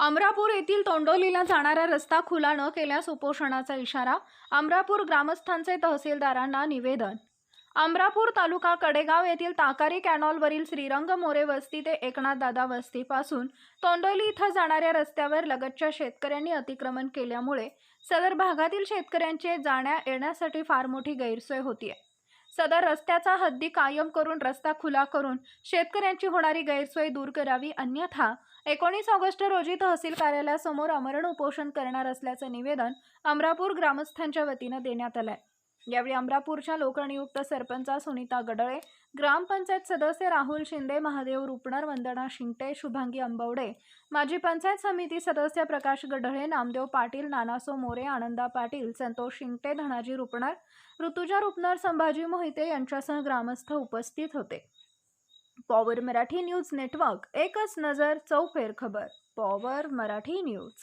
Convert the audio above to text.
अमरापूर येथील तोंडोलीला जाणारा रस्ता खुला न केल्यास उपोषणाचा इशारा अमरापूर ग्रामस्थांचे तहसीलदारांना निवेदन. अमरापूर तालुका कडेगाव येथील ताकारी कॅनॉलवरील श्रीरंग मोरे वस्ती ते एकनाथ दादा वस्तीपासून तोंडोली इथं जाणाऱ्या रस्त्यावर लगतच्या शेतकऱ्यांनी अतिक्रमण केल्यामुळे सदर भागातील शेतकऱ्यांचे जाण्या येण्यासाठी फार मोठी गैरसोय होतीये. सदर रस्त्याचा हद्दी कायम करून रस्ता खुला करून शेतकऱ्यांची होणारी गैरसोय दूर करावी अन्यथा एकोणीस ऑगस्ट रोजी तहसील कार्यालयासमोर आमरण उपोषण करणार असल्याचं निवेदन अमरापूर ग्रामस्थांच्या वतीनं देण्यात आलंय. यावेळी अमरापूरच्या लोकनियुक्त सरपंचा सुनीता गडळे ग्रामपंचायत सदस्य राहुल शिंदे महादेव रुपणर वंदना शिंगटे शुभांगी अंबवडे माजी पंचायत समिती सदस्य प्रकाश गडळे नामदेव पाटील नानासो मोरे आनंदा पाटील संतोष शिंगटे धनाजी रुपणर ऋतुजा रुपणर संभाजी मोहिते यांच्यासह ग्रामस्थ उपस्थित होते. पॉवर मराठी न्यूज नेटवर्क एकच नजर चौफेर खबर. Power Marathi News.